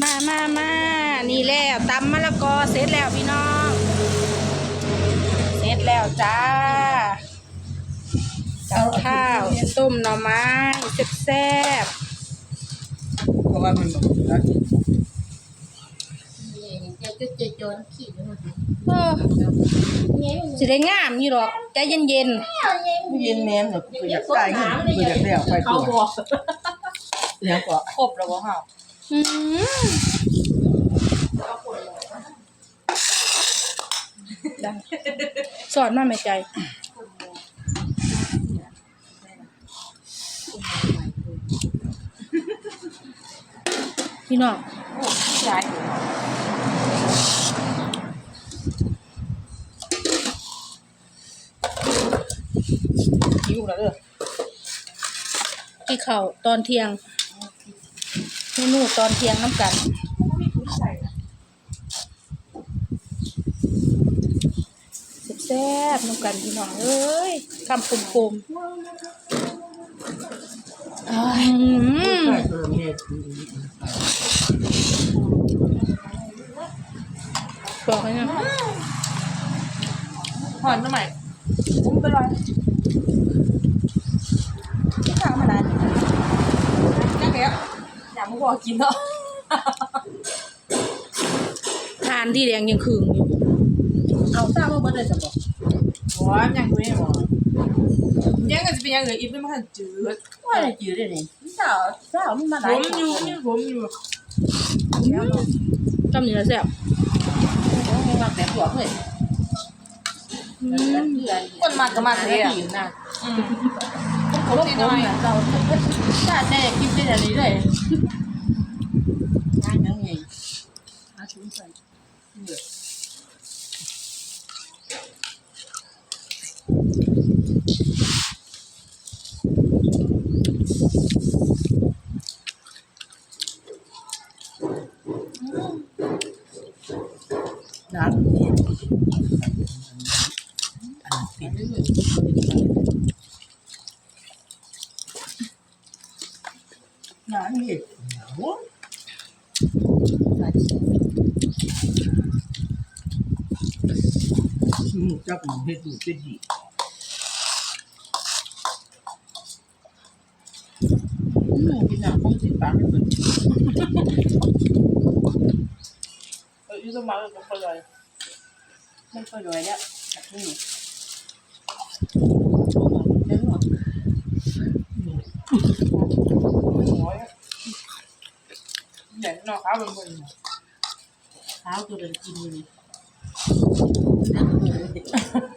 มามามานี่แล้วตำมะละกอเสร็จแล้วพี่น้อง เสร็จแล้วจ้ากับข้าวต้มหน่อไม้แซ่บเพราะว่ามันแบบนะจะจะจะโจนขี่อยู่หมดเลยๆเออสิได้งามอยู่หรอกใจเย็นเย็นแม่มเนี่ยกูอยากได้เงินกูอยากได้เอาไปเขาตัวบอกแล้วก็ครบแล้วบ่เฮา อืมได้สอนมาไม่ใจ พี่น้องใช่คิ้วแล้วเด้อกี่ข้าวตอนเที่ยง เมนูตอนเที่ยงน้ำกันแซ่บๆน้ำกันพี่น้องเอ้ยคำคมๆอืมใช่เออแม่บอกให้นะหอนทำไมผมเป็นไรที่ข้างมานานจังแล้ว อยากมาบอกกินเนาะทานที่แดงยังคืงอยู่เอาทราบว่าเบิดได้จะบอกบ่ยังไม่บ่ยังก็จะเป็นยังเหลืออีกไม่ทันจืดว่าได้จืดได้นี่สาวสาวมันมาหผลายมอยู่นี่ผมอยู่จำนี่ละแซ่บผมมาแต่ตัวเลยอืมคนมากก็มากเลยอะอยู่นะอืม ผมผมเนี่ยเราถ้าแน่คิดเป็นอันนี้เลยงานยังไงหาชุนใส่เนี่ยน้ำเนี่ยอันนี้ น้ำเนี่ยโอ้จับมันให้ดูเป็นดีกินน้ำคงสิตามไม่เป็น เอออยู่สมัครก็ค่อยเลย ไม่ค่อยรวยแล้วแบบนี้เจ๊งหรอ น้อย อย่างนอกครับมันเท้าตัวเดินกินเลยเ